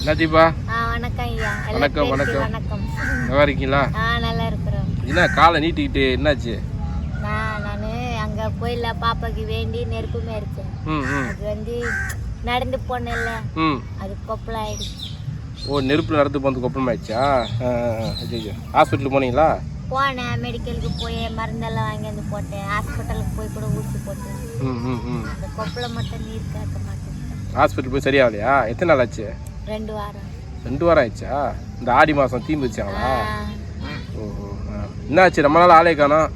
என்ன தீபா? ஆ வணக்கம் ஐயா. வணக்கம், வணக்கம். வணக்கம். நல்லா இருக்கீங்களா? நல்லா இருக்கிறோம். என்ன காலை நீட்டிக்கிட்டு என்னாச்சு? நான் நான் அங்கே கோயிலில் பாப்பாக்கு வேண்டி நெருப்பு மேரிச்சேன் அது வந்து நடந்து போனேன்ல. ம். அது கொப்பளம் ஆயிடுச்சு ஓ நெருப்பில் நடந்து போனது கொப்பளமாயிடுச்சா? ஐயோ ஹாஸ்பிட்டல் போனீங்களா? போனேன். மெடிக்கலுக்கு போய் மருந்தெல்லாம் வாங்கி வந்து போட்டேன். ஹாஸ்பிட்டலுக்கு போய் கூட ஊசி போட்டேன். அந்த கொப்பளம் மட்டும் நீர் கேட்க மாட்டேன். ஹாஸ்பிட்டல் போய் சரியாகலையா? எத்தனை நாள் ஆச்சு? ரெண்டு வாரம். ரெண்டு வாரம் ஆயிடுச்சா? இந்த ஆடி மாதம் தீம்பு வச்சாங்களா. ஓஹோ. என்னாச்சு? ரொம்ப நாள் ஆளே காணோம்.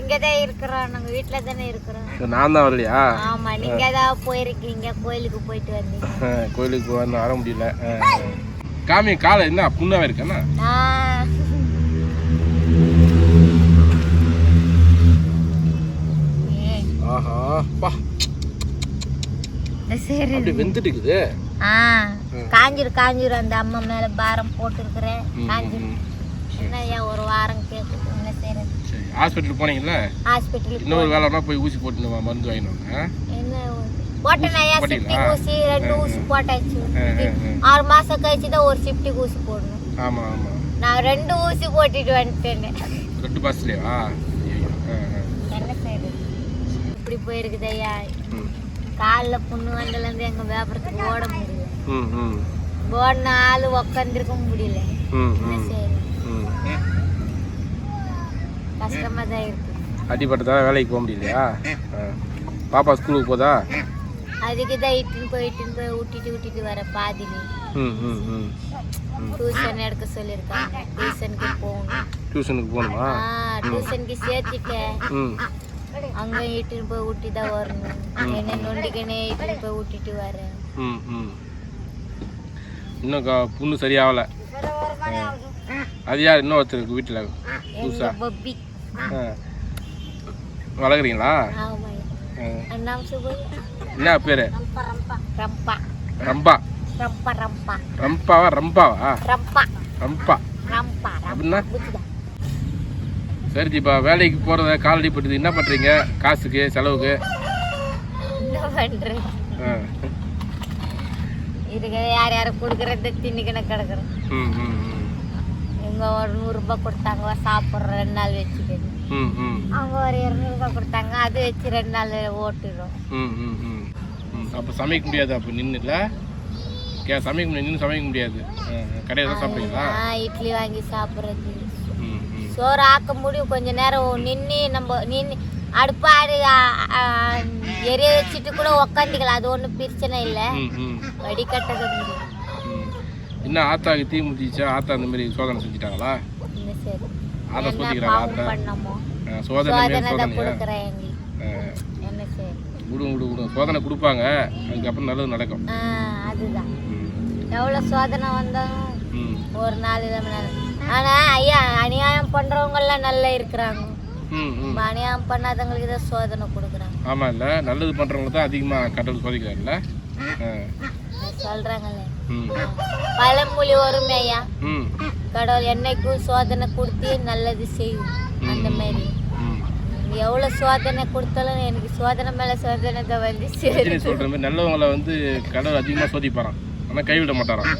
இங்கே தான் இருக்கிறோம். நாங்கள் வீட்டில் தானே இருக்கிறோம். நான் தான் வரலையா? ஆமாம் நீங்கள் தான் போயிருக்கீங்க? கோயிலுக்கு போயிட்டு வந்தீங்க. கோயிலுக்கு வர முடியல. காமி காலை என்ன? புண்ணாவே. ஏய், ஆஹா பா. சரி. அப்படி வெந்துட்டு இருக்குது ஆ காஞ்சிரு காஞ்சிரு அந்த அம்மா மேல பாரம் போட்டுருக்குறேன். காஞ்சிரு. ம், என்ன ஏன் ஒரு வாரம் கேட்குது என்ன செய்யறது சரி ஹாஸ்பிட்டல் போனீங்கல்ல? இன்னொரு வேலைனா போய் ஊசி போட்டு மருந்து வாங்கினோம் என்ன போட்டேன் ஐயா போட்டீங்களா? சிப்டிக் ஊசி ரெண்டு ஊசி போட்டாச்சு. ஆறு மாசம் கழிச்சு தான் ஒரு சிப்டிக் ஊசி போடணும். ஆமாம் ஆமாம் நான் ரெண்டு ஊசி போட்டுட்டு வந்துட்டேன்னு ரெண்டு ஆ என்ன செய்யறது இப்படி போயிருக்குது ஐயா. காலில் புண்ணு வந்ததுலேருந்து எங்கள் வியாபாரத்துக்கு ஓட முடியல. ம் ம் ஓடின ஆள் உக்காந்துருக்க முடியல ம் என்ன ம் செய்யறது ம் கஷ்டமாக தான் இருக்கு அடிப்பட்டதால வேலைக்கு போக முடியலையா. பாப்பா ஸ்கூலுக்கு போதா அதுக்கு தான் இட்டுன்னு போய் இட்டுன்னு போய் விட்டுட்டு விட்டுட்டு வர பாதினி ம் ம் ம் டியூஷன் எடுக்க சொல்லியிருக்காங்க டியூஷனுக்கு போகணும் டியூஷனுக்கு போகணுமா ஆ டியூஷனுக்கு சேர்த்துட்டேன் அங்கே இட்டுன்னு போய் விட்டு தான் வரணும் என்ன நொண்டிக்கனே இட்டுன்னு போய் விட்டுட்டு வரேன் ம் ம் இன்னும் புண்ணு சரியாகலை. அது யார்? இன்னும் ஒருத்தருக்கு வீட்டில். புதுசா. எங்கள் பப்பி. ஆ. வளர்க்குறீங்களா. என்ன பேர்? ரம்பா ரம்பா. ரம்பா. ரம்பா. ரம்பாவா ரம்பாவா? ரம்பா. அப்படின்னா? புரியுதா? சரி தீபா வேலைக்கு போகிறத காலடி பட்டுது என்ன பண்ணுறீங்க காசுக்கு செலவுக்கு? என்ன பண்ணுறேன் ஆ. இதுக்கு யார் யாரும் கொடுக்குறது? தின்னுக்கின கிடக்குறோம். இவங்க ஒரு நூறுரூபா கொடுத்தாங்க சாப்பிட்றோம் ரெண்டு நாள் வச்சுக்கிது ம் ம். அவங்க ஒரு இரநூறுபா கொடுத்தாங்க அது வச்சு ரெண்டு நாள் ஓட்டிடும் அப்போ சமைக்க முடியாது அப்போ நின்றுல கே சமைக்க முடியாது நின்று சமைக்க முடியாது. கடையில் தான் சாப்பிட்றீங்களா இட்லி வாங்கி சாப்பிட்றது. சோறு ஆக்க முடியும் கொஞ்ச நேரம் நின்று நம்ம நின்று அடுப்பாடு எரிய வச்சுட்டு கூட உக்காந்துக்கலாம் அது ஒன்றும் பிரச்சனை இல்லை. வடிகட்டது. என்ன ஆத்தாக்கு தீ முத்திச்சா ஆத்தா அந்த மாதிரி சோதனை செஞ்சுட்டாங்களா? ஆத்தா சோதிக்கிறாங்க ஆத்தா? சோதனை சோதனை என்ன சரி விடு விடு விடு சோதனை கொடுப்பாங்க. அதுக்கப்புறம் நல்லது நடக்கும். அதுதான். எவ்வளோ சோதனை வந்தாலும் ஒரு நாள் இல்லை ஆனால் ஐயா அநியாயம் பண்ணுறவங்கெல்லாம் நல்லா இருக்கிறாங்க. ம் ம். இப்ப அநியாயம் பண்ணாதவங்களுக்கு தான் சோதனை கொடுக்குறாங்க. ஆமாம் இல்லை நல்லது பண்ணுறவங்க தான் அதிகமாக கடவுள் சோதிக்கிறாருல்ல சொல்கிறாங்களே ம். பழமொழி ம். கடவுள் என்னைக்கும் சோதனை கொடுத்து நல்லது செய்யும். அந்த மாதிரி. எவ்வளோ சோதனை கொடுத்தாலும் எனக்கு சோதனை மேலே சோதனை தான் வந்து சரி சொல்கிற மாதிரி நல்லவங்கள வந்து கடவுள் அதிகமாக சோதிப்பாராம். ஆனால் கைவிட மாட்டாராம்.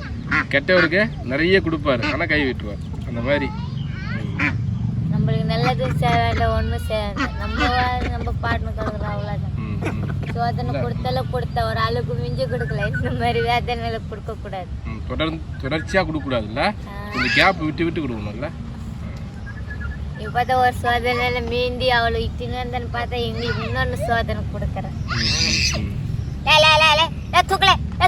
கெட்டவருக்கு நிறைய கொடுப்பாரு. ஆனால் கை விட்டுருவார் அந்த மாதிரி. நம்மளுக்கு நல்லது செய்ய வேண்டாம் ஒன்றும் வேண்டாம் நம்ம நம்ம பாட்டுன்னு கிடக்குறோம் அவ்வளோதான் சோதனை கொடுத்தாலும் கொடுத்த ஒரு அளவுக்கு மிஞ்சி கொடுக்கல. இந்த மாதிரி வேதனையில கொடுக்கக்கூடாது. ம், தொடர்ந்து தொடர்ச்சியாக கொடுக்கக்கூடாதுல்ல? கொஞ்சம் கேப் விட்டு விட்டு கொடுக்கணும்ல? இப்போதான் ஒரு சோதனையில மீந்தி அவ்வளோ இட்டுன்னு வந்தேன்னு பார்த்தா எங்களுக்கு இன்னொன்று சோதனை கொடுக்குறேன். தூக்கல லே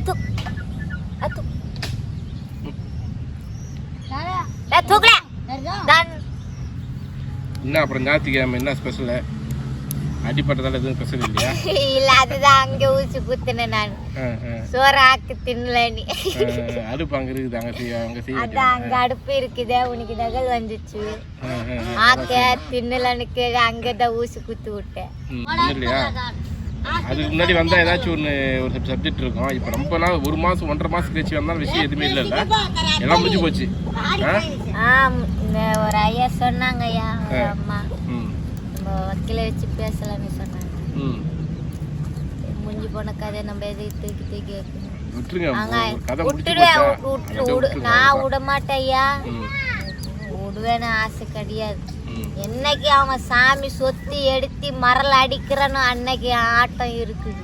என்ன அப்புறம் ஞாயிற்றுக்கிழமை என்ன ஸ்பெஷலு அடிப்பட்டதால எதுவும் ஸ்பெஷல் இல்லையா? இல்ல அதுதான் அங்க ஊசி குத்துனேன் நான். சோறு ஆக்கு தின்னல நீ. அடுப்பு அங்கே இருக்குது அங்கே செய்ய அங்கே செய்ய அதான் அங்க அடுப்பு இருக்குதே உனக்கு தகவல் வந்துச்சு. ஆக்க தின்னலன்னு கேட்க அங்கதான் ஊசி குத்து விட்டேன். இல்லையா? அதுக்கு முன்னாடி வந்தால் ஏதாச்சும் ஒன்று ஒரு சப்ஜெக்ட் இருக்கும். இப்போ ரொம்ப நாள் ஒரு மாதம் ஒன்றரை மாதம் கழிச்சு வந்தாலும் விஷயம் எதுவுமே இல்லைல்ல. எல்லாம் முடிஞ்சு போச்சு. ஒரு ஐயா சொன்னாங்க ஐயா அம்மா. வக்கீல வச்சு பேசலாம்னு சொன்னாங்க. முடிஞ்சு போன கதையை நம்ம எதுக்கு தூக்கி தூக்கி வைக்கணும். விட்டுருங்க அங்க ஒரு கதை முடிச்சு விட்டுடுவேன் போச்சா? விட்டு- விட்டு- அதை விடு விட்டுருங்க, நான். விட மாட்டேன் ஐயா. விடுவேன்னு ஆசை கிடையாது. என்னைக்கு அவன் சாமி சொத்தி எடுத்து மரல் அடிக்கிறானோ அன்னைக்கு ஆட்டம் இருக்குது.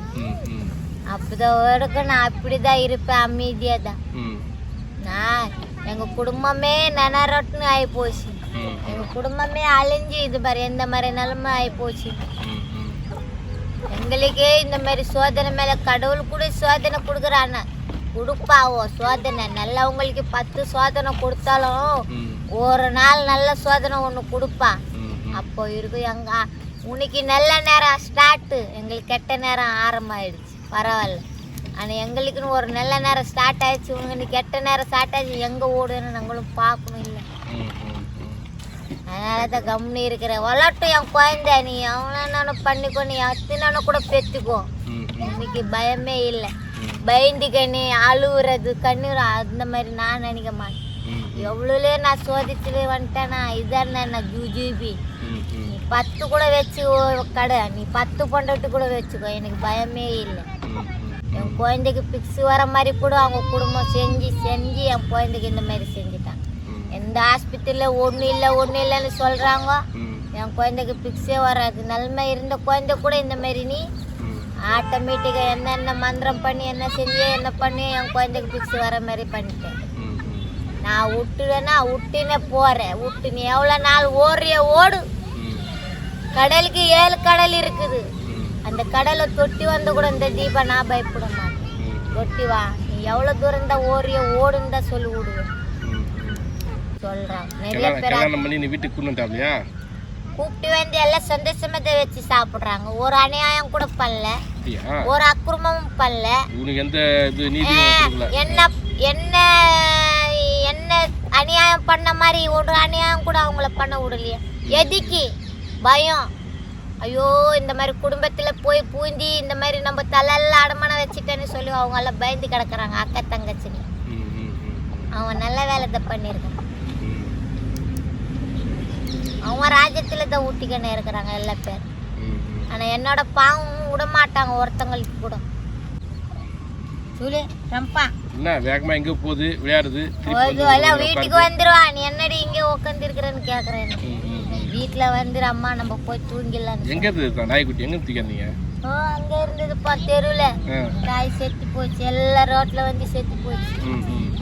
அப்படிதான் நான் அப்படிதான் இருப்பேன் அமைதியா தான் நான் எங்க குடும்பமே நனரட்டுன்னு ஆகி போச்சு எங்க குடும்பமே அழிஞ்சு இது மாதிரி எந்த மாதிரி நிலைமை ஆகி போச்சு. எங்களுக்கே இந்த மாதிரி சோதனை மேல கடவுள் கூட சோதனை கொடுக்குறான? கொடுப்பாவோ சோதனை? நல்லவங்களுக்கு பத்து சோதனை கொடுத்தாலும் ஒரு நாள் நல்ல சோதனை ஒன்று கொடுப்பா. ம், ம். அப்போ இருக்கும் எங்க உனக்கு நல்ல நேரம் ஸ்டார்ட்டு எங்களுக்கு கெட்ட நேரம் ஆரம்பமாயிடுச்சு. பரவாயில்ல. ஆனால் எங்களுக்குன்னு ஒரு நல்ல நேரம் ஸ்டார்ட் ஆயிடுச்சு உனக்கு கெட்ட நேரம் ஸ்டார்ட் ஆயிடுச்சு எங்கே ஓடுன்னு நாங்களும் பார்க்கணும் இல்லை. அதனால தான் கம்னு இருக்கிறேன் வளர்ட்டும் என் குழந்தை நீ அவனான பண்ணிக்கோ நீ அத்தினான கூட பெற்றுக்கோ. இன்னைக்கு பயமே இல்லை. பயந்துக்க நீ அழுவுறது கண்ணீர் அந்த மாதிரி நான் நினைக்க மாட்டேன். எவ்வளோலே நான் சோதிச்சுட்டு வந்துட்டேனா? இதான் நான் ஜூஜிபி. நீ பத்து கூட வச்சு ஓ- கடை. நீ பத்து பொண்டாட்டி கூட வச்சுக்கோ. எனக்கு பயமே இல்லை. என் குழந்தைக்கு பிக்ஸ் வர மாதிரி கூட அவங்க குடும்பம் செஞ்சு செஞ்சு என் குழந்தைக்கு இந்த மாதிரி செஞ்சுட்டாங்க ம், எந்த ஆஸ்பத்திரியில் ஒன்றும் இல்லை ஒன்றும் இல்லைன்னு சொல்கிறாங்க என் குழந்தைக்கு பிக்ஸே வராது. நன்மை இருந்த குழந்தை கூட இந்த மாதிரி நீ. ஆட்டோமேட்டிக்காக என்னென்ன மந்திரம் பண்ணி என்ன செஞ்சு என்ன பண்ணி என் குழந்தைக்கு பிக்ஸ் வர மாதிரி பண்ணிட்டேன். நான் விட்டுவேன்னா விட்டுனே போகிறேன் விட்டு நீ எவ்வளோ நாள் ஓடுறிய ஓடு. கடலுக்கு ஏழு கடல் இருக்குது. அந்த கடலை தொட்டி வந்து கூட இந்த தீபா நான் பயப்பட மாட்டேன். தொட்டி வா. நீ எவ்வளோ தூரம் தான் ஓடுறிய ஓடுன்னு தான் சொல்லி விடுவேன். சொல்கிறான் நிறைய பேர் வீட்டுக்கு கூப்பிட்டு வந்து எல்லாம் சந்தோஷமா தான் வச்சு சாப்பிட்றாங்க. ஒரு அநியாயம் கூட பண்ணல. ஒரு அக்கிரமமும் பண்ணல. என்ன என்ன அநியாயம் பண்ண மாதிரி ஒரு அநியாயம் கூட அவங்கள பண்ண விடலையே. எதுக்கு? பயம். ஐயோ இந்த மாதிரி குடும்பத்தில் போய் பூந்தி இந்த மாதிரி நம்ம தலையெல்லாம் அடமானம் வச்சுட்டேன்னு சொல்லி அவங்கெல்லாம் பயந்து கிடக்குறாங்க அக்கா தங்கச்சின்னு. அவன் நல்ல வேலை தான் பண்ணியிருக்கான். அவங்க அவன் ராஜ்யத்தில் தான் ஊட்டிக்கன்னு இருக்கிறாங்க எல்லா பேர். ஆனால் என்னோட பாவம் விட மாட்டாங்க ஒருத்தங்களுக்கு கூட. சொல்லு ரம்பா. என்ன வேகமா எங்க போகுது விளையாடுது வீட்டுக்கு உட்காருது. வந்துருவா. நீ என்னடி இங்கே ம், ம், ம். வீட்டில் வந்துரு அம்மா நம்ம போய் தூங்கிடலான்னு எங்க இருந்து நாய்க்குட்டி எங்க தூக்கியாந்தீங்க ஓ அங்கே இருந்ததுப்பா தெருவில். தாய் செத்து போச்சு. எல்லா ரோட்டில் வந்து செத்து போச்சு.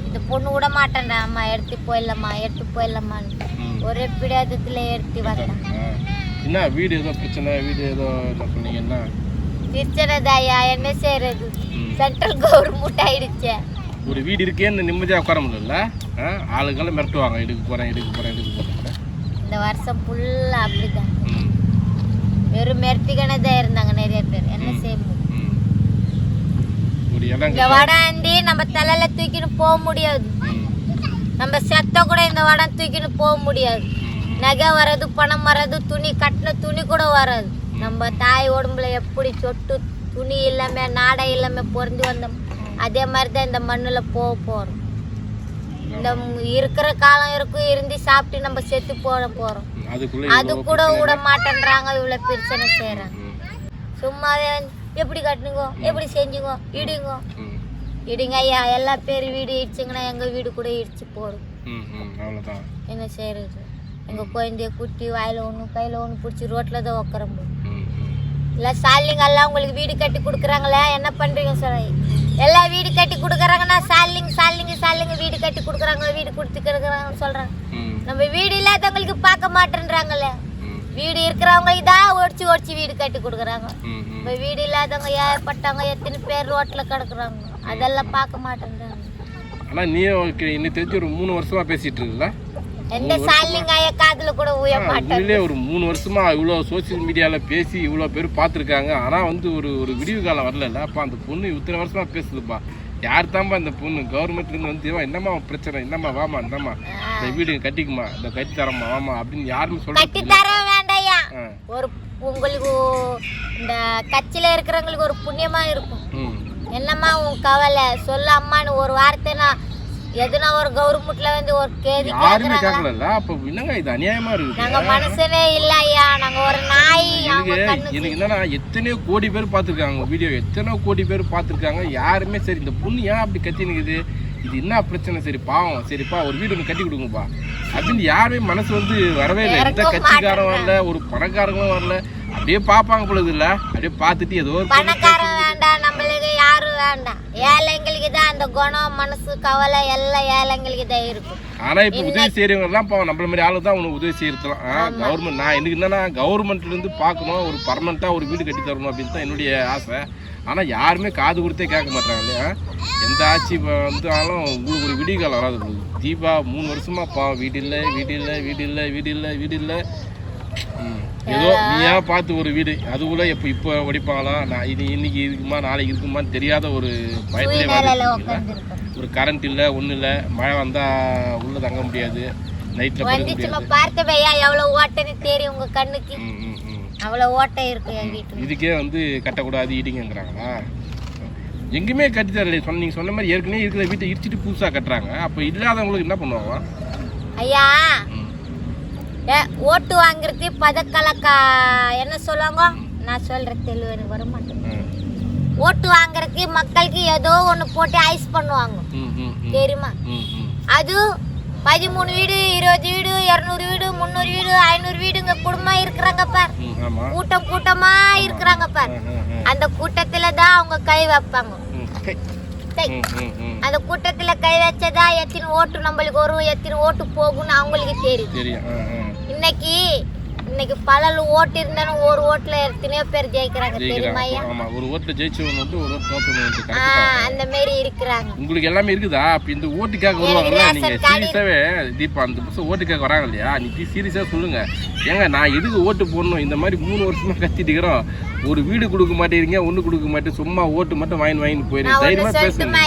இந்த பொண்ணு விட மாட்டேன்டா அம்மா எடுத்து போயிடலாமா எடுத்து போயிடலாமான்னு. ஒரே பிடியாதத்தில் எடுத்து வந்தேன். என்ன வீடு ஏதோ பிரச்சனை வீடு ஏதோ என்ன சொன்னீங்க என்ன? திருச்சனதாயா என்ன செய்யறது. சென்ட்ரல் கவர்மெண்ட் ஆயிடுச்சே. ஒரு வீடு இருக்கேன்னு நிம்மதியாக உட்கார முடியல. ஆளுங்கெல்லாம் மிரட்டுவாங்க. எடுக்க போகிறேன் எடுக்க போகிறேன் எடுக்க போகிறேன் இந்த வருஷம் ஃபுல்லாக அப்படிதான். வெறும் மெர்த்திகனே தான் இருந்தாங்க நிறைய பேர். என்ன செய்ய முடியும்? ம். ஒரு இடம் இந்த வடாந்தி நம்ம தலையில தூக்கின்னு போக முடியாது. நம்ம செத்த கூட இந்த வடம் தூக்கின்னு போக முடியாது. நகை வர்றது பணம் வர்றது துணி கட்டின துணி கூட வராது. நம்ம தாய் உடம்புல எப்படி சொட்டு துணி இல்லாம நாடை இல்லாம பொருந்தி வந்தோம். அதே மாதிரி தான் இந்த மண்ணில் போக போகிறோம் இந்த இருக்கிற காலம் இருக்கும் இருந்து சாப்பிட்டு நம்ம செத்து போட போகிறோம் அது கூட விட மாட்டேன்றாங்க இவ்வளோ பிரச்சனை செய்கிறாங்க சும்மாவே எப்படி கட்டுங்க எப்படி செஞ்சுங்க இடிங்க. இடிங்க ஐயா எல்லா பேர் வீடு இடிச்சுங்கன்னா எங்கள் வீடு கூட இடிச்சு போடும். என்ன செய்யறது? எங்கள் குழந்தைய குட்டி வாயில் ஒன்று கையில் ஒன்று பிடிச்சி ரோட்டில் தான் உட்கார முடியும். ம் ம் இல்லை சாலிங்க எல்லாம் உங்களுக்கு வீடு கட்டி கொடுக்குறாங்களே என்ன பண்ணுறீங்க சார்? எல்லாம் வீடு கட்டி கொடுக்குறாங்கன்னா சாலிங் சாலிங்க சாலிங்க வீடு கட்டி கொடுக்குறாங்க வீடு கொடுத்து கிடக்குறாங்கன்னு சொல்கிறாங்க நம்ம வீடு இல்லாதவங்களுக்கு பார்க்க மாட்டேன்றாங்களே. ம். வீடு இருக்கிறவங்களுக்கு தான் ஒடிச்சு ஒடிச்சு வீடு கட்டி கொடுக்குறாங்க. இப்போ வீடு இல்லாதவங்க ஏற்பட்டவங்க எத்தனை பேர் ரோட்டில் கிடக்குறாங்க. அதெல்லாம் பார்க்க மாட்டேன்றாங்க. ஆனால் நீ இன்னும் தெரிஞ்சு ஒரு மூணு வருஷமா பேசிட்டு இருக்குல்ல எந்த சாலிங்க ஐயா காதுல கூட ஊய மாட்டேன். ஒரு மூணு வருஷமா இவ்வளோ சோஷியல் மீடியாவில் பேசி இவ்வளோ பேர் பார்த்துருக்காங்க. ஆனால் வந்து ஒரு ஒரு விடிவு காலம் வரல அப்போ அந்த பொண்ணு இத்தனை வருஷமா பேசுதுப்பா. யார் தான்பா இந்த பொண்ணு? கவர்மெண்ட்லேருந்து வந்து "ஏம்மா, என்னம்மா பிரச்சனை? என்னம்மா வாமா இந்தம்மா. இந்த வீடு கட்டிக்குமா? இந்த கட்டி தரம்மா வாமா அப்படின்னு யாருமே கட்டி சொல்ல தர வேண்டாயா? ஒரு உங்களுக்கு இந்த கட்சியில இருக்கிறவங்களுக்கு ஒரு புண்ணியமா இருக்கும். என்னம்மா உன் கவலை? சொல்ல அம்மான்னு ஒரு வார்த்தை நான் எதுனா ஒரு கவர்மெண்ட்ல வந்து ஒரு கேதி யாருமே கேட்கல அப்ப என்னங்க இது அநியாயமா இருக்கு நாங்க மனுஷனே இல்ல ஐயா. நாங்க ஒரு நாய் எனக்கு என்னன்னா எத்தனையோ கோடி பேர் பார்த்துருக்காங்க வீடியோ. எத்தனையோ கோடி பேர் பார்த்துருக்காங்க. யாருமே சரி இந்த பொண்ணு ஏன் அப்படி கத்தி நிக்குது? இது என்ன பிரச்சனை? சரி பாவம். சரிப்பா ஒரு வீடு ஒன்று கட்டி கொடுங்கப்பா. அப்படின்னு யாருமே மனசு வந்து வரவே இல்லை. எந்த கட்சிக்காரன் வரல ஒரு பணக்காரங்களும் வரல. அப்படியே பார்ப்பாங்க பொழுது இல்ல. அப்படியே பார்த்துட்டு ஏதோ ஒரு வேண்டாம். ஏழைங்களுக்கு தான் அந்த குணம் மனசு கவலை எல்லாம் ஏழைங்களுக்கு தான் இருக்கும். ஆனா இப்ப உதவி செய்யறவங்க எல்லாம் பாவம் நம்மள மாதிரி ஆளு தான் உனக்கு உதவி செய்யறதுலாம். கவர்மெண்ட் நான் எனக்கு என்னன்னா கவர்மெண்ட்ல இருந்து பார்க்கணும் ஒரு பர்மனண்டா ஒரு வீடு கட்டி தரணும் அப்படின்னு தான் என்னுடைய ஆசை. ஆனா யாருமே காது கொடுத்தே கேட்க மாட்டாங்க இல்லையா? எந்த ஆட்சி வந்தாலும் உங்களுக்கு ஒரு விடிய காலம் வராது. தீபா மூணு வருஷமா பாவம். வீடு இல்லை வீடு இல்லை வீடு இல்லை வீடு இல்லை வீடு இல்லை. ஏதோ நீயா பார்த்து ஒரு வீடு. அதுக்குள்ள இப்போ இப்போ ஒடிப்பாங்களா நான் இது இன்னைக்கு இருக்குமா நாளைக்கு இருக்குமான்னு தெரியாத ஒரு பயத்திலே ஒரு கரண்ட் இல்லை ஒன்றும் இல்லை. மழை வந்தால் உள்ளே தங்க முடியாது. நைட்டில் வந்துச்சுமா பார்த்தவையா எவ்வளவு ஓட்டைன்னு தெரியும் உங்க கண்ணுக்கு. அவ்வளவு ஓட்டை இருக்கு என் வீட்டுல. இதுக்கே வந்து கட்டக்கூடாது இடிங்கிறாங்களா எங்கேயுமே கட்டி தரல சொன்ன நீங்கள் சொன்ன மாதிரி ஏற்கனவே இருக்கிற வீட்டை இடிச்சிட்டு புதுசாக கட்டுறாங்க. அப்போ இல்லாதவங்களுக்கு என்ன பண்ணுவாங்க? ஐயா ஓட்டு வாங்குறது பதக்கலக்கா. என்ன சொல்லுவாங்க? நான் சொல்றேன் தெளிவு எனக்கு வர மாட்டேன். ஓட்டு வாங்குறதுக்கு மக்களுக்கு ஏதோ ஒண்ணு போட்டு ஐஸ் பண்ணுவாங்க. தெரியுமா. அது பதிமூணு வீடு இருபது வீடு இரநூறு வீடு முந்நூறு வீடு ஐநூறு வீடுங்க குடும்பம் இருக்கிறாங்க பார். கூட்டம் கூட்டமா இருக்கிறாங்க பார். அந்த கூட்டத்துல தான் அவங்க கை வைப்பாங்க. அந்த கூட்டத்துல கை வச்சதா எத்தனை ஓட்டு நம்மளுக்கு வரும் எத்தனை ஓட்டு போகும்னு அவங்களுக்கு தெரியும். இன்னைக்கு இன்னைக்கு பல ஓட்டு இருந்தாலும் ஒரு ஓட்டுல எத்தனையோ பேர் ஜெயிக்கிறாங்க தெரியுமா ஆமாம் ஒரு ஓட்டில் ஜெயிச்சவங்க வந்து ஒரு ஓட்டு கரெக்டாக அந்த மாதிரி இருக்கிறாங்க. உங்களுக்கு எல்லாமே இருக்குதா? அப்ப இந்த ஓட்டுக்காக வருவாங்கல்ல ரேஷன் நீங்க சீரியஸாவே தீபா அந்த புதுசு ஓட்டுக்காக வராங்க இல்லையா? நீ சீரியஸா சொல்லுங்க. ஏங்க நான் எதுக்கு ஓட்டு போடணும்? இந்த மாதிரி மூணு வருஷமா கத்திட்டு இருக்கிறோம். ஒரு வீடு கொடுக்க மாட்டேங்கிறீங்க ஒண்ணு கொடுக்க மாட்டேன். சும்மா ஓட்டு மட்டும் வாங்கி வாங்கிட்டு போயிரு நான் தைரியமா பேசுங்க.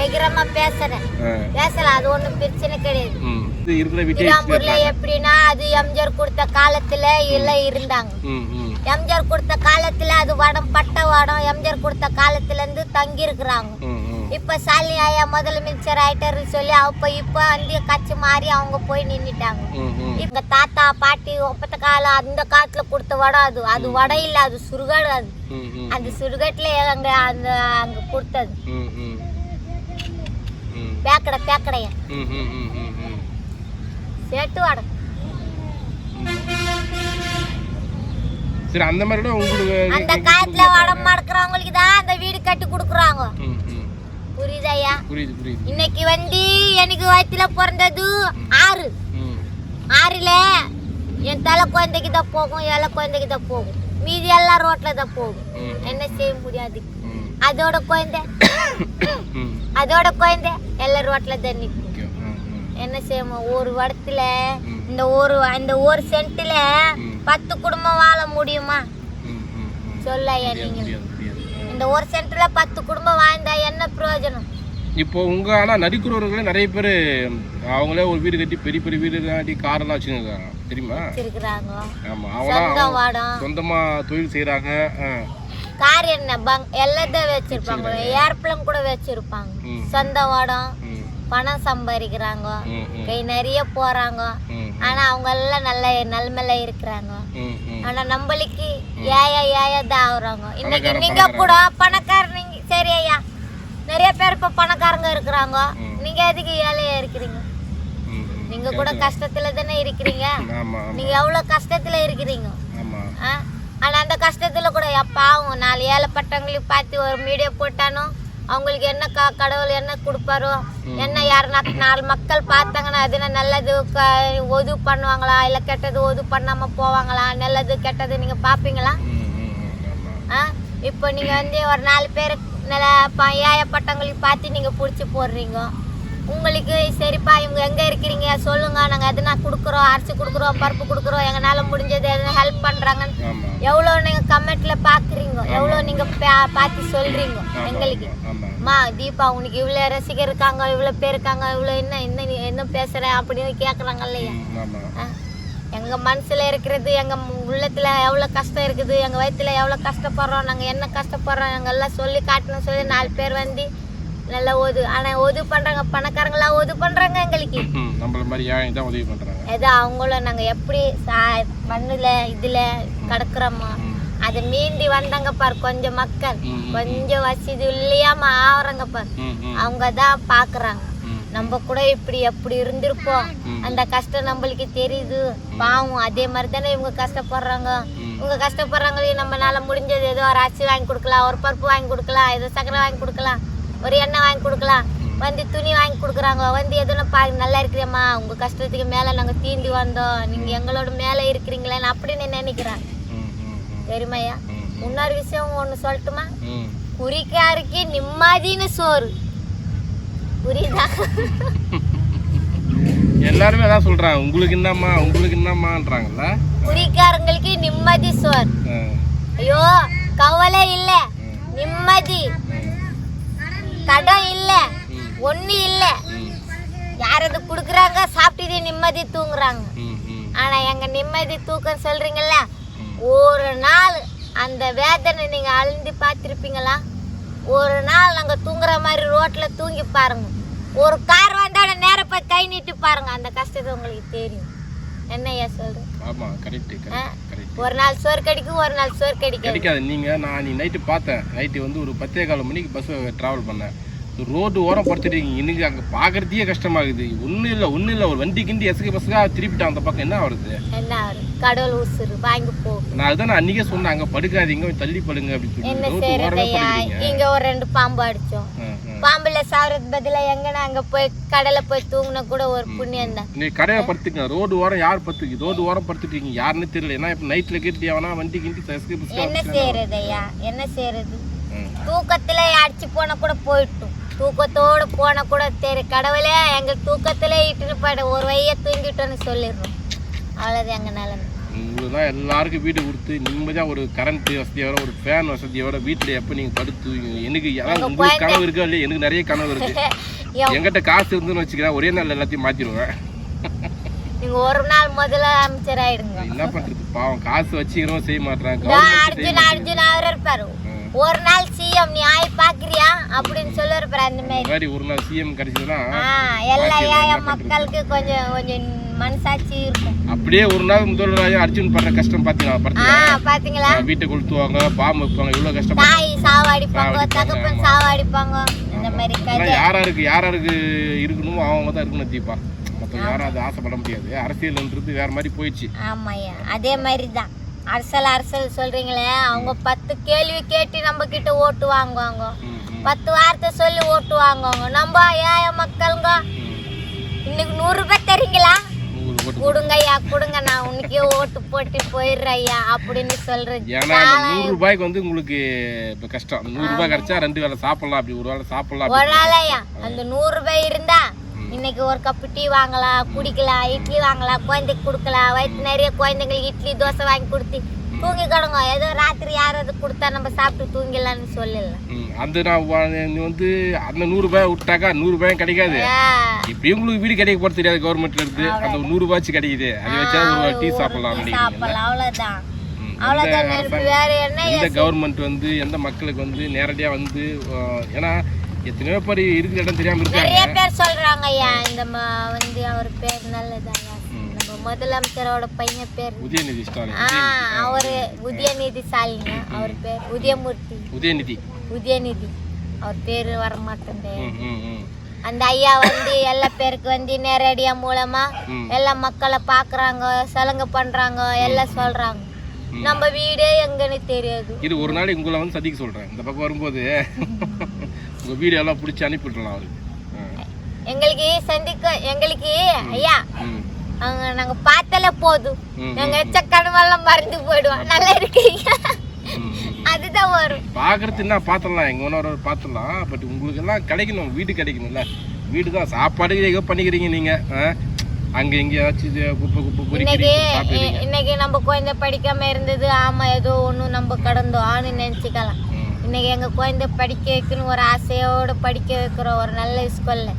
தைரியமா பேசுறேன். பேசலாம் அது ஒண்ணும் பிரச்சனை கிடையாது. இருக்கிற வீட்டே எப்படின்னா அது எம்ஜிஆர் கொடுத்த காலத்துல எல்லாம் இருந்தாங்க. எம்ஜிஆர் கொடுத்த காலத்துல அது வடம் பட்ட வடம் எம்ஜிஆர் கொடுத்த காலத்துல இருந்து தங்கி இருக்கிறாங்க இப்ப சாலினி ஐயா முதலமைச்சர் ஆயிட்டாருன்னு சொல்லி அப்ப இப்ப வந்து கட்சி மாறி அவங்க போய் நின்னுட்டாங்க. இப்ப தாத்தா பாட்டி ஒப்பத்த காலம் அந்த காலத்துல கொடுத்த வடம் அது. அது வடம் இல்ல அது சுடுகாடு அது. அந்த சுடுகாட்டுல அங்க அந்த அங்க கொடுத்தது. பேக்கடை பேக்கடையா? சேட்டு வடம். சரி அந்த மாதிரி கூட உங்களுக்கு அந்த காலத்துல வடம் மடக்குறவங்களுக்கு தான் அந்த வீடு கட்டி கொடுக்குறாங்க. புரியுதாய்யா புரியுது புரியுது இன்னைக்கு வந்து எனக்கு வயிற்றுல பிறந்தது ஆறு. ஆறுல என் தலை குழந்தைக்கு தான் போகும் இலை குழந்தைக்கு தான் போகும். மீதி எல்லாம் ரோட்ல தான் போகும். என்ன செய்ய முடியாது. அதோட குழந்தை அதோட குழந்தை எல்லாம் ரோட்ல தான் நிற்கும் என்ன செய்யணும் ஒரு இடத்துல. இந்த ஒரு இந்த ஒரு சென்ட்ல. பத்து குடும்பம் வாழ முடியுமா? முடியாது, நீங்க. இந்த ஒரு சென்ட்ல பத்து குடும்பம் வாழ்ந்தா என்ன பிரயோஜனம்? இப்போ உங்க ஆனா நடிக்கிறவர்களே நிறைய பேர் அவங்களே ஒரு வீடு கட்டி பெரிய பெரிய வீடு கட்டி காரெல்லாம் வச்சுருக்காங்க. தெரியுமா? ஆமா சொந்த அவங்களாம் சொந்தமா தொழில் செய்யறாங்க கார் என்ன? எல்லாத்தையும் வச்சிருப்பாங்க ஏர்பிளன் கூட வச்சிருப்பாங்க. சொந்த வாடம் பணம் சம்பாதிக்கிறாங்க. கை நிறைய போறாங்க. ஆனா அவங்க எல்லாம் நல்ல நிலைமையில இருக்கிறாங்க. ஆனா நம்மளுக்கு ஏயா ஏயா தான் ஆகுறாங்க. இன்னைக்கு நீங்க கூட பணக்காரர் நீங்க சரி ஐயா. நிறைய பேர் இப்ப பணக்காரங்க இருக்கிறாங்க. நீங்க எதுக்கு ஏழையா இருக்கிறீங்க? நீங்க கூட கஷ்டத்துல தானே இருக்கிறீங்க. நீங்க எவ்வளவு கஷ்டத்துல இருக்கிறீங்க? ஆனா அந்த கஷ்டத்துல கூட பாவம் நாலு ஏழைப்பட்டவங்களுக்கு பார்த்து ஒரு மீடியா போட்டானோ? அவங்களுக்கு என்ன க கடவுள் என்ன கொடுப்பாரோ என்ன யாருன்னா நாலு மக்கள் பார்த்தாங்கன்னா அது என்ன நல்லது க உதவு பண்ணுவாங்களா? இல்லை கெட்டது உதவு பண்ணாம போவாங்களா? நல்லது கெட்டது நீங்க பார்ப்பீங்களா ஆ? இப்போ நீங்க வந்து ஒரு நாலு பேர் நல்ல ஏழைப்பட்டவங்களுக்கு பார்த்து நீங்க பிடிச்சி போடுறீங்க. உங்களுக்கு சரிப்பா இவங்க எங்க இருக்கிறீங்க? சொல்லுங்க. நாங்க எதுனா கொடுக்குறோம் அரிசி கொடுக்குறோம் பருப்பு கொடுக்குறோம் எங்களால முடிஞ்சது எதுனா ஹெல்ப் பண்றாங்கன்னு ஆமா. எவ்வளோ நீங்க கமெண்ட்ல பாக்குறீங்க? எவ்வளோ நீங்க பா- பார்த்து சொல்றீங்க? ஆமா, எங்களுக்கு. அம்மா தீபா உனக்கு இவ்வளோ ரசிகர் இருக்காங்க இவ்வளோ பேர் இருக்காங்க இவ்வளோ என்ன என்ன நீ என்ன பேசுற அப்படின்னு கேட்குறாங்க இல்லையா? ம், ஆமா. ஆ? எங்க மனசுல இருக்கிறது எங்க மு- உள்ளத்துல எவ்வளவு கஷ்டம் இருக்குது எங்க வயித்துல எவ்வளவு கஷ்டப்படுறோம் நாங்க என்ன கஷ்டப்படுறோம் நாங்க எல்லாம் சொல்லி காட்டணும் சொல்லி நாலு பேர் வந்து நல்லா ஒது ஆனா ஒது பண்றாங்க பணக்காரங்களா ஒது பண்றாங்க எங்களுக்கு. நம்மள மாதிரி ஏன் தான் உதவி பண்றாங்க? ஏதோ அவங்கள நாங்க எப்படி மண்ணுல இதுல கிடக்குறோமோ அதை மீண்டி வந்தாங்க பாரு கொஞ்சம் மக்கள். கொஞ்சம் வசதி இல்லையாம ஆவறாங்க பாரு. அவங்க தான் பாக்குறாங்க. நம்ம கூட இப்படி எப்படி இருந்திருப்போம். அந்த கஷ்டம் நம்மளுக்கு தெரியுது. பாவம் அதே மாதிரி தானே இவங்க கஷ்டப்படுறாங்க. இவங்க கஷ்டப்படுறாங்களே நம்மனால முடிஞ்சது ஏதோ ஒரு அரிசி வாங்கி கொடுக்கலாம் ஒரு பருப்பு வாங்கி கொடுக்கலாம் ஏதோ சக்கரை வாங்கி கொடுக்கலாம். ஒரு எண்ணெய் வாங்கி கொடுக்கலாம். வந்து துணி வாங்கி கொடுக்குறாங்க. வந்து எதுனா பா நல்லா இருக்கிறேம்மா உங்க கஷ்டத்துக்கு மேல நாங்க தீண்டி வந்தோம். நீங்க எங்களோட மேல இருக்கிறீங்களேன்னு அப்படின்னு ம், தெரியுமாய்யா ம், இன்னொரு விஷயம் ஒண்ணு சொல்லட்டுமா. குறிக்காருக்கு நிம்மதின்னு சோறு. புரியுதா? எல்லாருமே அதான் சொல்றாங்க. உங்களுக்கு என்னம்மா உங்களுக்கு என்னம்மான்றாங்கல்ல? குறிக்காரங்களுக்கு நிம்மதி சோறு. ஆ, ஐயோ கவலை இல்ல. நிம்மதி. கடன் இல்ல. ஒண்ணு இல்ல. யாரது குடுக்குறாங்க? சாப்பிட்டு நிம்மதி தூங்குறாங்க. ஆனா எங்க நிம்மதி தூக்கம் சொல்றீங்கல்ல. ஒரு நாள் அந்த வேதனை நீங்க அழுந்து பார்த்திருப்பீங்களா? ஒரு நாள் நாங்க தூங்குற மாதிரி ரோட்ல தூங்கி பாருங்க. ஒரு கார் வந்தாட நேர போய் கை நீட்டி பாருங்க. அந்த கஷ்டத்தை உங்களுக்கு தெரியும். என்னய்யா சொல்றேன் ஒரு நாள் சோறு கடிக்கும் ஒரு நாள் சோறு கடிக்காது. கிடைக்காது. நீங்க நான் நீ நைட்டு பார்த்தேன். நைட்டு வந்து ஒரு பத்தே கால் மணிக்கு பஸ் டிராவல் பண்ணேன். ரோடு ஓரம் படுத்துட்டீங்க. இன்னைக்கு அங்கே பார்க்கறதையே கஷ்டமாகுது. ஒன்றும் இல்லை ஒன்றும் இல்லை. ஒரு வண்டி கிண்டி எசுக்கு பஸ்ஸுக்காக திருப்பிட்டான் அந்த பக்கம் என்ன வருது என்ன கடவுள் உசுறு. வாங்கி போ. நான் அதுதான் நான் அன்றைக்கே சொன்னேன். அங்கே படுக்காதீங்க தள்ளி படுங்க அப்படின்னு என்ன சொல்லி ரோடு ஓரமே செய்யறதையா படுக்கிறீங்க. இங்க ஒரு ரெண்டு பாம்பு அடிச்சோம். பாம்புல சாவறது பதிலா எங்கன்னா அங்க போய் கடலை போய் தூங்குனா கூட ஒரு புண்ணியம் தான். நீ கடையை படுத்துங்க ரோடு ஓரம் யார் படுத்துக்கு ரோடு ஓரம் படுத்துட்டீங்க யாருன்னு தெரியல. ஏன்னா இப்போ நைட்டில் கேட்டு எவனா வண்டி கிண்டி என்ன பஸ் செய்யறதையா என்ன செய்யறது தூக்கத்துல அடிச்சு போன கூட போயிட்டும். தூக்கத்தோட போன கூட சரி கடவுளே எங்க தூக்கத்துல இட்டுன்னு போயிட. ஒரு வைய தூங்கிட்டோன்னு சொல்லிடுறோம். அவ்வளவுதான் எங்க நிலைமை. உங்களுக்கு தான் எல்லாருக்கும் வீடு கொடுத்து நிம்மதியாக ஒரு கரண்ட் வசதியோட ஒரு ஃபேன் வசதியோட வீட்டில் எப்போ நீங்கள் படுத்து. எனக்கு அதாவது உங்களுக்கு கனவு இருக்கா இல்லையா? எனக்கு நிறைய கனவு இருக்கு. எவ்- என்கிட்ட காசு இருந்துன்னு வச்சுக்கிறேன் ஒரே நாள் எல்லாத்தையும் மாற்றிடுவேன் நீங்க ஒரு நாள் முதலமைச்சர் ஆயிடுங்க. என்ன பண்ணுறது பாவம் காசு வச்சுக்கிறோம் செய்ய மாட்டேறாங்க அர்ஜுன் அர்ஜுன் அவர் இருப்பாரு. ஒரு நாள் சிஎம் நீ ஆய் பாக்குறியா? அப்படின்னு சொல்லி இருப்பாரு அந்த மாதிரி. ஒரு நாள் சிஎம் கிடைச்சதுன்னா எல்லா ஏழை மக்களுக்கு கொஞ்சம் கொஞ்சம் மனசாட்சி இருக்கும். அப்படியே ஒரு நாள் முதல்வராக அர்ஜுன் படுற கஷ்டம் படுத்து பாத்தீங்களா? வீட்டை கொளுத்துவாங்க பாம்பு வைப்பாங்க இவ்வளோ கஷ்டப்பட்டு தாய் சாவடிப்பாங்க தகப்பன் சாவடிப்பாங்க இந்த மாதிரி கதை. யாராருக்கு யாராருக்கு இருக்கணுமோ அவங்க தான் இருக்கணும் தீபா மற்ற யாரும் அது ஆசைப்பட முடியாது. அரசியல்ன்றது வேற மாதிரி போயிடுச்சு. ஆமாய்யா. அதே மாதிரி தான். அரசல் அரசல் சொல்றீங்களே அவங்க பத்து கேள்வி கேட்டு நம்ம கிட்ட ஓட்டு வாங்குவாங்க. பத்து வார்த்தை சொல்லி ஓட்டு வாங்குவாங்க. நம்ம ஏழை மக்களுங்க. இன்னைக்கு நூறு ரூபாய் தரீங்களா கொடுங்க ஐயா கொடுங்க. நான் உனக்கே ஓட்டு போட்டு போயிடுறேன் ஐயா அப்படின்னு சொல்றது. ஏன்னா அந்த நூறு ரூபாய்க்கு வந்து உங்களுக்கு இப்போ கஷ்டம். நூறு ரூபாய் கிடைச்சா ரெண்டு வேளை சாப்பிடலாம் அப்படி ஒரு வேளை சாப்பிடலாம் ஒரு நாள் ஐயா அந்த நூறு ரூபாய் இருந்தா இன்னைக்கு ஒரு கப்பு டீ வாங்கலாம் குடிக்கலாம் இட்லி வாங்கலாம் குழந்தைக்கு கொடுக்கலாம் வயிற்று நிறைய குழந்தைங்களுக்கு இட்லி தோசை வாங்கி கொடுத்து தூங்கி கிடங்க ஏதோ ராத்திரி யாராவது கொடுத்தா நம்ம சாப்பிட்டு தூங்கிடலாம்னு சொல்லலாம் அந்த நான் வந்து அந்த நூறு ரூபாய் விட்டாக்கா நூறு ரூபாயும் கிடைக்காது. ஆ, இப்படியும் உங்களுக்கு வீடு கிடைக்க போறது தெரியாது கவர்மெண்ட்ல இருந்து. அந்த நூறு ரூபாய்ச்சு கிடைக்குது. அதை வச்சா ஒரு டீ சாப்பிடலாம் சாப்பிடலாம். என்ன எந்த கவர்மெண்ட் வந்து எந்த மக்களுக்கு வந்து நேரடியா வந்து ஏன்னா எத்தனையோ பேர் இருக்கிற இடம் தெரியாம இருக்காங்க. நிறைய பேர் சொல்றாங்க ஐயா இந்த வந்து அவர் பேர் நல்லதாயா நம்ம முதலமைச்சரோட பையன் பேர் உதயநிதி ஸ்டாலின். அவரு உதயநிதி ஸ்டாலின். அவர் பேர் உதயமூர்த்தி. உதயநிதி. உதயநிதி. அவர் பேரு வர ம். அந்த ஐயா வந்து எல்லா பேருக்கு வந்து நேரடியா மூலமா. எல்லா மக்களை பாக்குறாங்க சலங்கை பண்றாங்க எல்லாம் சொல்றாங்க. நம்ம வீடே எங்கன்னு தெரியாது. இது ஒரு நாளைக்கு உங்களை வந்து சந்திக்க சொல்றேன். இந்த பக்கம் வரும்போது உங்க வீடியோ எல்லாம் பிடிச்சி அனுப்பி விட்டுலாம் அவருக்கு. எங்களுக்கு சந்திக்க எங்களுக்கு ஐயா. அவங்க நாங்க பார்த்தாலே போதும். நாங்க எச்ச கனவெல்லாம் மறந்து போயிடுவோம். நல்லா இருக்கீங்க. அதுதான் வரும். பார்க்கறது என்ன பார்த்துடலாம் எங்க ஒன்று பார்த்துடலாம் பட் உங்களுக்கு எல்லாம் கிடைக்கணும். வீடு கிடைக்கணும்ல. வீடு தான் சாப்பாடு ஏதோ பண்ணிக்கிறீங்க நீங்க? அங்க குப்பை இன்னைக்கு நம்ம குழந்தை படிக்காம இருந்தது. ஆமா ஏதோ ஒண்ணும் நம்ம கடந்தோம்னு நினைச்சுக்கலாம். ம். இன்னைக்கு எங்க குழந்தை படிக்க வைக்கணும் ஒரு ஆசையோட படிக்க வைக்கிறோம் ஒரு நல்ல ஸ்கூல்ல.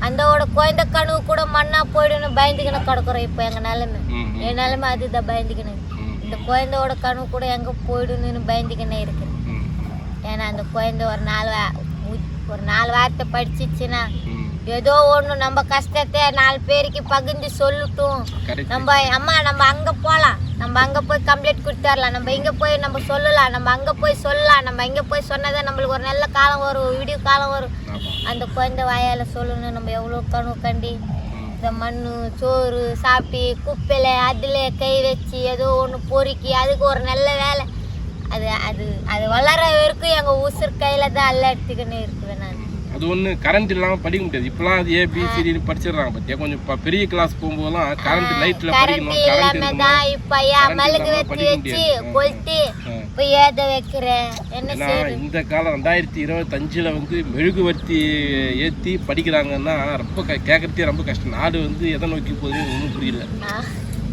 அந்தோட குழந்தை கனவு கூட மண்ணா போயிடுன்னு பயந்துக்கின்னு கிடக்குறோம் இப்போ எங்க நிலைமை. என் நிலைமை அதுதான் பயந்துக்கினது. இந்த குழந்தையோட கனவு கூட எங்க போயிடுன்னு பயந்துக்கினே இருக்கு. ஏன்னா அந்த குழந்தை ஒரு உ- ஒரு நாலு வார்த்தை படிச்சிச்சுன்னா ஏதோ ஒண்ணு நம்ம கஷ்டத்தை நாலு பேருக்கு பகிர்ந்து சொல்லட்டும். நம்ம அம்மா நம்ம அங்க போலாம். நம்ம அங்க போய் கம்ப்ளைண்ட் கொடுத்துடலாம் நம்ம இங்க போய் நம்ம சொல்லலாம். நம்ம அங்க போய் சொல்லலாம். நம்ம இங்க போய் சொன்னதான் நம்மளுக்கு ஒரு நல்ல காலம் வரும் விடிய காலம் வரும். அந்த குழந்தை வாயால சொல்லணும். நம்ம எவ்வளோ கனவு கண்டி. இந்த மண் சோறு சாப்பிட்டு குப்பையில அதில் கை வச்சு ஏதோ ஒன்று பொறுக்கி அதுக்கு ஒரு நல்ல வேலை. அது அது அது வளர வரைக்கும் எங்கள் உசுர் கையில் தான் எல்லாம் எடுத்துக்கின்னு இருக்குவேன் நான். அது ஒன்று கரண்ட் இல்லாமல் படிக்க முடியாது. இப்போலாம் அது ஏபிசிடின்னு படிச்சிடுறாங்க பார்த்தியா கொஞ்சம் இப்போ பெரிய கிளாஸ் போகும்போதெல்லாம் கரண்ட் கரண்ட் படிக்கணும்? கரண்ட் இருக்கணும் இப்போ மெழுகு இல்லாம வச்சு. கொளுத்தி. இப்போ ஏத வைக்கிறேன். ஏன்னா இந்த காலம் ரெண்டாயிரத்தி இருபத்தஞ்சில் வந்து மெழுகுவர்த்தி ஏற்றி படிக்கிறாங்கன்னா ரொம்ப க கேட்குறதே ரொம்ப கஷ்டம். நாடு வந்து எதை நோக்கி போகுதுன்னு ஒன்றும் புரியல.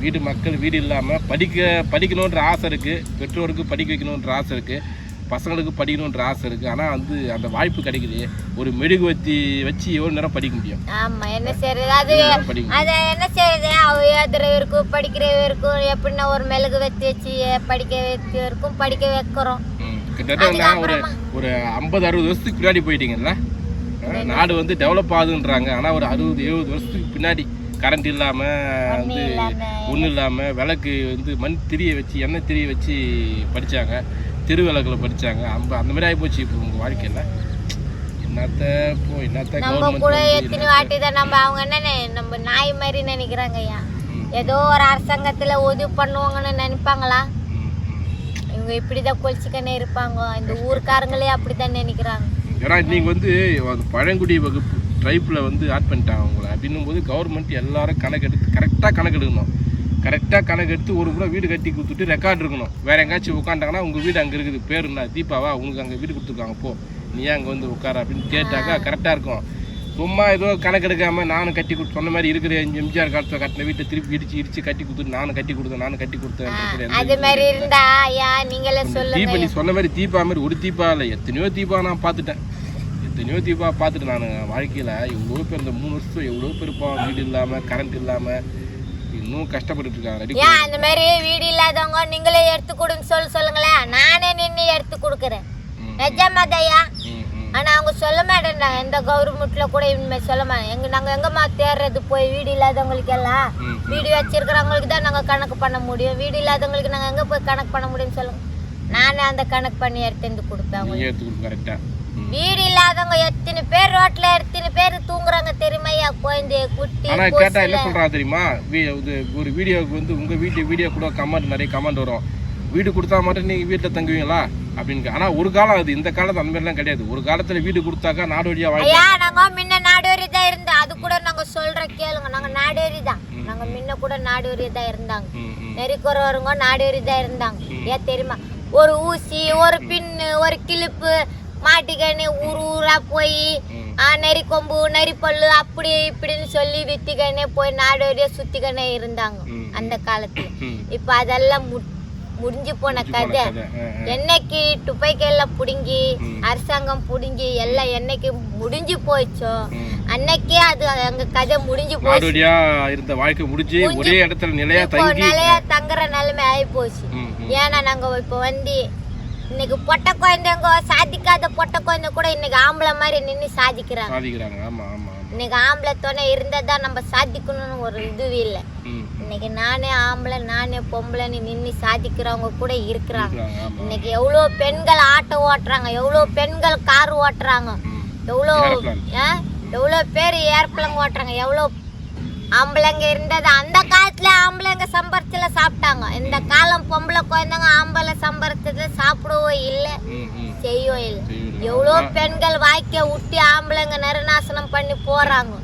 வீடு மக்கள் வீடு இல்லாமல் படிக்க படிக்கணுன்ற ஆசை இருக்குது பெற்றோருக்கு படிக்க வைக்கணுன்ற ஆசை இருக்குது பசங்களுக்கு படிக்கணுன்ற ஆசை இருக்குது ஆனால் வந்து அந்த வாய்ப்பு கிடைக்கலையே ஒரு மெழுகுவர்த்தி வச்சு எவ்வளோ நேரம் படிக்க முடியும்? ஆமா என்ன செய்யறது அது அத என்ன செய்யுது அவ எழுதுறவருக்கும் படிக்கிறவருக்கும் எப்படின்னா ஒரு மெழுகு வச்சு வச்சு படிக்க வைக்கிறவருக்கும் படிக்க வைக்கிறோம். கிட்டத்தட்ட ஒரு ஒரு ஐம்பது அறுபது வருஷத்துக்கு பின்னாடி போயிட்டீங்கல்ல? நாடு வந்து டெவலப் ஆகுதுன்றாங்க. ஆனால் ஒரு அறுபது எழுபது வருஷத்துக்கு பின்னாடி கரண்ட் இல்லாமல் வந்து இல்லாம. ஒன்றும் இல்லாமல் விளக்கு வந்து மண் திரியை வச்சு எண்ணெய் திரியை வச்சு படித்தாங்க தெரு விளக்கில் படித்தாங்க அந்த அந்த மாதிரி ஆகிப்போச்சு இப்போ உங்கள் வாழ்க்கையில். என்னத்த இப்போ என்னத்த நம்ம கூட எத்தனை வாட்டி தான் நம்ம அவங்க என்ன நெ- நம்ம நாய் மாதிரி நினைக்கிறாங்க ஐயா. ஏதோ ஒரு அரசாங்கத்துல உதவி பண்ணுவாங்கன்னு நினைப்பாங்களா? இவங்க இப்படிதான் கொலிச்சுக்கனே இருப்பாங்க. இந்த ஊர்க்காரங்களே அப்படிதான் நினைக்கிறாங்க. ஏன்னா நீங்கள் வந்து பழங்குடி வகுப்பு ட்ரைப்பில் வந்து ஆட் பண்ணிட்டாங்க அவங்கள. அப்படின்னும் போது கவர்மெண்ட் எல்லாரும் கணக்கெடுத்து கரெக்டாக கணக்கெடுக்கணும். கரெக்டாக கணக்கெடுத்து ஒரு முறை வீடு கட்டி கொடுத்துட்டு ரெக்கார்ட் இருக்கணும். வேற எங்கேயாச்சும் உட்காண்டாங்கன்னா உங்கள் வீடு அங்கே இருக்குது. பேர் என்ன? தீபாவா? உனக்கு அங்கே வீடு கொடுத்துருக்காங்க. போ. நீ அங்கே வந்து உட்கார? அப்படின்னு கேட்டாக்கா கரெக்டாக இருக்கும். சும்மா ஏதோ கணக்கெடுக்காம நானும் கட்டி கொடுத்து சொன்ன மாதிரி இருக்கிற எம்ஜிஆர் காலத்தில் கட்டின வீட்டை திருப்பி இடிச்சு இடிச்சு கட்டி கொடுத்துட்டு நானும் கட்டி கொடுத்தேன் நானும் கட்டி கொடுத்தேன் அது மாதிரி இருந்தா ஐயா நீங்களே சொல்லுங்க தீபா நீ சொன்ன மாதிரி தீபா மாதிரி ஒரு தீபா இல்லை. எத்தனையோ தீபா நான் பார்த்துட்டேன். எத்தனையோ தீபா பார்த்துட்டு நான் வாழ்க்கையில் எவ்வளோ பேர் இந்த மூணு வருஷம் எவ்வளோ பேர் இப்போ வீடு இல்லாமல் கரண்ட் இல்லாமல் இன்னும் கஷ்டப்பட்டுட்டு இருக்காங்க ஏன் அந்த மாதிரி வீடு இல்லாதவங்க நீங்களே எடுத்து கொடுன்னு சொல்லி சொல்லுங்களேன். நானே நின்று எடுத்து கொடுக்குறேன். நிஜமாதையா. ஆனா அவங்க சொல்ல மாட்டேன்றாங்க எந்த கவர்மெண்ட்ல கூட இனிமே சொல்ல மாட்டேன் எங்க நாங்க எங்கம்மா தேடுறது போய் வீடு இல்லாதவங்களுக்கு எல்லாம் வீடு வச்சிருக்கிறவங்களுக்கு தான் நாங்க கணக்கு பண்ண முடியும். வீடு இல்லாதவங்களுக்கு நாங்க எங்க போய் கணக்கு பண்ண முடியும்னு சொல்லுங்க. நானே அந்த கணக்கு பண்ணி எடுத்து கொடுப்பேன் எடுத்து கொடுங்க கரெக்டாக வீடு இல்லாதவங்க எத்தனை பேர் ரோட்ல எத்தனை பேர் தூங்குறாங்க தெரியுமையா? குழந்தை குட்டி ஆனால் கேட்டால் என்ன கொசுல. சொல்கிறாங்க தெரியுமா இது ஒரு வீடியோவுக்கு வந்து உங்கள் வீட்டு வீடியோ கூட கமெண்ட் நிறைய கமெண்ட் வரும். வீடு கொடுத்தா மட்டும் நீங்கள் வீட்டில் தங்குவீங்களா? அப்படின்னு ஆனால் ஒரு காலம் அது. இந்த காலத்து அந்த மாதிரிலாம் கிடையாது. ஒரு காலத்தில் வீடு கொடுத்தாக்கா நாடு வழியாக வாழ்க்கை ஐயா நாங்க முன்ன நாடோரி தான் இருந்தோம் அது கூட நாங்க சொல்ற கேளுங்க. நாங்க நாடோரி தான் நாங்க முன்ன கூட நாடோரி தான் இருந்தாங்க. நெறிக்குறவருங்க நாடோரி தான் இருந்தாங்க. ஏன் தெரியுமா? ஒரு ஊசி ஒரு பின்னு ஒரு கிளிப்பு மாட்டிக்கணி ஊர் ஊரா போய். நெறி கொம்பு நெறி பல்லு அப்படி இப்படின்னு சொல்லி வித்திக்கணே போய் நாடோரியா சுத்திக்கணே இருந்தாங்க ம். அந்த காலத்துல இப்ப அதெல்லாம் முடிஞ்சு போன கதை. என்னைக்கு துப்பைக்கெல்லாம் புடுங்கி. அரசாங்கம் புடுங்கி எல்லாம் என்னைக்கு முடிஞ்சு போச்சோ ம். அன்னைக்கே அது அங்க கதை முடிஞ்சு போச்சு இருந்த வாழ்க்கை முடிஞ்சு ஒரே இடத்துல நிலையா தங்கி நிலைய தங்குற நிலைமை ஆகி போச்சு. ஏன்னா நாங்க இப்போ வந்து இன்னைக்கு பொட்டை குழந்தைங்க சாதிக்காத பொட்டை குழந்தை கூட இன்னைக்கு ஆம்பளை மாதிரி நின்று சாதிக்கிறாங்க. சாதிக்கிறாங்க. ஆமா ஆமா இன்னைக்கு ஆம்பளை துணை இருந்தால் தான் நம்ம சாதிக்கணும்னு ஒரு இதுவே இல்லை. இன்னைக்கு நானே ஆம்பளை நானே பொம்பளைன்னு நின்று சாதிக்கிறவங்க கூட இருக்கிறாங்க. இன்னைக்கு எவ்வளோ பெண்கள் ஆட்டோ ஓட்டுறாங்க எவ்வளோ பெண்கள் கார் ஓட்டுறாங்க. எவ்வளோ? எவ்வளோ பேர் ஏர்பிளங்க ஓட்டுறாங்க எவ்வளோ ஆம்பளைங்க இருந்தது. அந்த காலத்துல ஆம்பளைங்க சம்பரத்துல சாப்பிட்டாங்க. இந்த காலம் பொம்பளை குழந்தைங்க ஆம்பளை சம்பரத்துல சாப்பிடவோ இல்லை. செய்யவோ இல்லை. எவ்வளோ பெண்கள் வாய்க்க விட்டு ஆம்பளைங்க நரநாசனம் பண்ணி போறாங்க.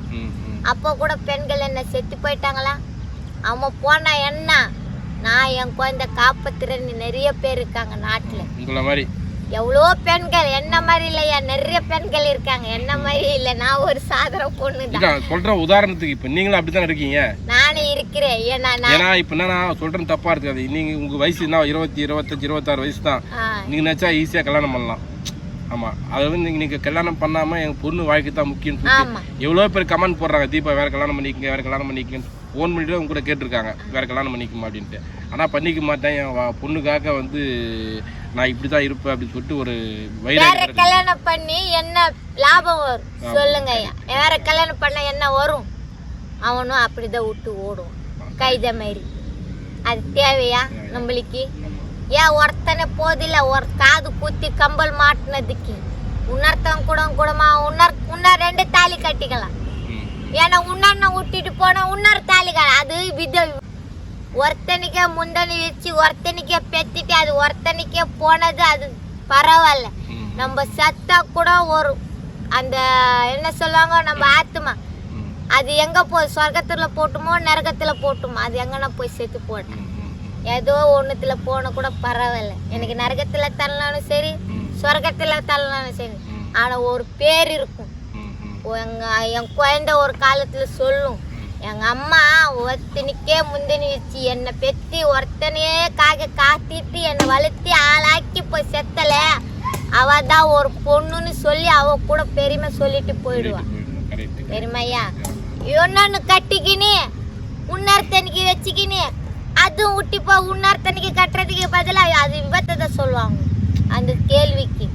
அப்போ கூட பெண்கள் என்ன செத்து போயிட்டாங்களா? அவன் போனா என்ன? நான் என் குழந்தை காப்பாத்துறேன்னு நிறைய பேர் இருக்காங்க நாட்டில். உங்களை மாதிரி. எவ்வளோ பெண்கள்? என்ன மாதிரி இல்லையா? நிறைய பெண்கள் இருக்காங்க. என்ன மாதிரி இல்லை? நான் ஒரு சாதன பொண்ணு தான். சொல்ற உதாரணத்துக்கு இப்ப நீங்களும் அப்படித்தான் இருக்கீங்க. நானே இருக்கிறேன். ஏன்னா ஏன்னா இப்ப என்ன நான் சொல்றேன் தப்பா இருக்காது நீங்க உங்க வயசு என்ன? இருபத்தி இருபத்தஞ்சு இருபத்தாறு வயசு தான். நீங்க நினைச்சா ஈஸியா கல்யாணம் பண்ணலாம். ஆமா. அதை வந்து நீங்க- நீங்க கல்யாணம் பண்ணாம எங்க பொண்ணு வாழ்க்கை தான் முக்கியம் எவ்வளோ பேர் கமெண்ட் போடுறாங்க. தீபா வேற கல்யாணம் பண்ணிக்கங்க வேற கல்யாணம் பண்ணிக்கங்க ஃபோன் பண்ணிட்டு அவங்க கூட கேட்டிருக்காங்க. வேற கல்யாணம் பண்ணிக்குமா அப்படின்ட்டு. ஆனால் பண்ணிக்க மாட்டேன். என் பொண்ணுக்காக வந்து நான் இப்படி தான் இருப்பேன் அப்படின்னு சொல்லிட்டு ஒரு வேற கல்யாணம் பண்ணி என்ன லாபம் வரும்? சொல்லுங்க வேற கல்யாணம் பண்ண என்ன வரும்? அவனும் அப்படிதான் விட்டு ஓடுவான் கைத மாதிரி. அது தேவையா நம்மளுக்கு? ஏன் ஒருத்தனை போதில்ல ஒரு காது குத்தி கம்பல் மாட்டினதுக்கு? உன்னர்த்தம் கூட கூடமா உன்னர் உன்னர் ரெண்டு தாலி கட்டிக்கலாம். ஏன்னா உன்னண்ண விட்டுட்டு போனா உன்னொரு தாலி அது வித ஒருத்தனிக்கே முந்தனி வச்சு ஒருத்தனிக்கே பெத்திட்டு அது ஒருத்தனிக்கே போனது அது பரவாயில்ல. நம்ம சத்தா கூட ஒரு அந்த என்ன சொல்லுவாங்க நம்ம ஆத்மா அது எங்க போய் சொர்க்கத்துல போட்டுமோ நரகத்துல போட்டுமோ அது எங்கன்னா போய் செத்து போட்டேன் ஏதோ ஒண்ணுத்துல போன கூட பரவாயில்ல. எனக்கு நரகத்துல தள்ளனாலும் சரி சொர்க்கத்துல தள்ளனாலும் சரி ஆனா ஒரு பேர் இருக்கும். எங்க என் குழந்தை ஒரு காலத்துல சொல்லும். எங்க அம்மா ஒருத்தனுக்கே முந்தினி வச்சு என்னை பெத்தி ஒருத்தனையே காக காத்திட்டு என்னை வளர்த்தி ஆளாக்கி போய் செத்தல. அவ தான் ஒரு பொண்ணுன்னு சொல்லி அவ கூட பெருமை சொல்லிட்டு போயிடுவா. பெருமையா? இன்னொன்னு கட்டிக்கினி உன்னர்த்தனிக்கு வச்சுக்கினி அதுவும் விட்டிப்போ உன்னர்த்தனிக்கு கட்டுறதுக்கு பதிலாக அது விபத்தை தான் சொல்லுவாங்க. அந்த கேள்விக்கு.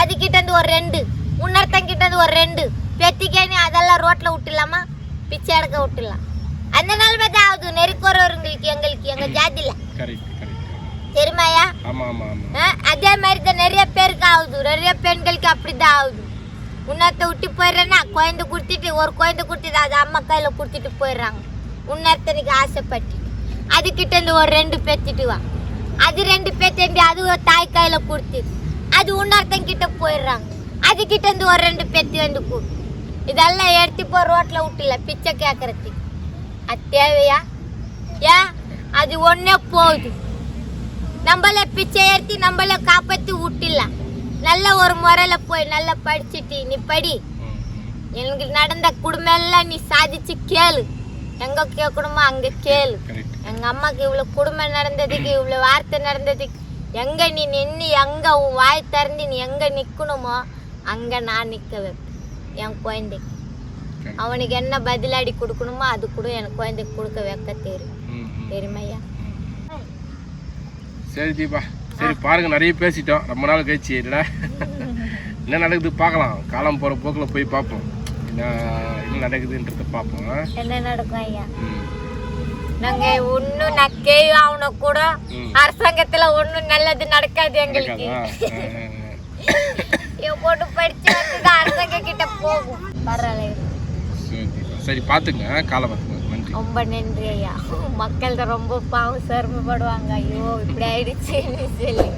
அதுகிட்ட இருந்து ஒரு ரெண்டு. உன்னர்த்தன் கிட்ட இருந்து ஒரு ரெண்டு. பெத்திக்கேனி அதெல்லாம் ரோட்ல விட்டுலாமா பிச்சை எடுக்க விட்டுலாம் அந்த நிலைமை தான் ஆகுது நெருக்குறவங்களுக்கு எங்களுக்கு எங்க ஜாதியில. ஆ, அதே மாதிரி தான் நிறைய பேருக்கு ஆகுது. நிறைய பெண்களுக்கு அப்படிதான் ஆகுது. உன்னத்தை விட்டு போயிடுறேன்னா குழந்தை கொடுத்துட்டு ஒரு குழந்தை கொடுத்துட்டு அது அம்மா கையில கொடுத்துட்டு போயிடுறாங்க. உன்னர்த்தனுக்கு ஆசைப்பட்டு. அதுக்கிட்ட இருந்து ஒரு ரெண்டு பேத்திட்டு வா. அது ரெண்டு பேத்தேண்டி அது ஒரு தாய் கையில கொடுத்து அது உன்னர்த்தன் கிட்ட போயிடுறாங்க. அதுக்கிட்ட இருந்து ஒரு ரெண்டு பேத்தி வந்து கூடு இதெல்லாம் எடுத்து போய் ரோட்ல விட்டுல பிச்சை கேட்கறதுக்கு அது தேவையா ஏன் அது ஒன்னே போகுது. நம்மள பிச்சை எடுத்து நம்மள காப்பாத்தி விட்டுலாம் நல்ல ஒரு முறையில போய் நல்லா படிச்சுட்டு நீ படி. எனக்கு நடந்த குடும்பம் எல்லாம் நீ சாதிச்சு கேளு. எங்க கேட்கணுமோ அங்க கேளு. கரெக்ட் எங்க அம்மாக்கு இவ்வளவு குடும்பம் நடந்ததுக்கு இவ்வளவு வார்த்தை நடந்ததுக்கு எங்க நீ நின்று எங்க உன் வாய் திறந்து நீ எங்க நிக்கணுமோ அங்க நான் நிக்க வைப்பேன். என் குழந்தைக்கு. அவனுக்கு என்ன பதிலடி கொடுக்கணுமோ அது கூட என் குழந்தைக்கு கொடுக்க வைக்க தெரியும் தெரியுமையா சரி தீபா. சரி பாருங்க நிறைய பேசிட்டோம். ரொம்ப நாள் கழிச்சு இல்லைடா என்ன நடக்குது பார்க்கலாம். காலம் போகிற போக்கில் போய் பார்ப்போம். என்ன என்ன நடக்குதுன்றத பார்ப்போம்? என்ன நடக்கும் ஐயா. நாங்க ஒன்னும் நக்கே அவனை கூட. அரசாங்கத்துல ஒண்ணும் நல்லது நடக்காது எங்களுக்கு. பொண்ணு படிச்சு வந்து அரசாங்க கிட்ட போகும். பரவாயில்ல. சரி பார்த்துங்க. காலம் பார்த்துங்க. நன்றி. ரொம்ப நன்றி ஐயா. மக்கள் தான் ரொம்ப பாவம் சிரமப்படுவாங்க. ஐயோ இப்படி ஆயிடுச்சுன்னு சொல்லி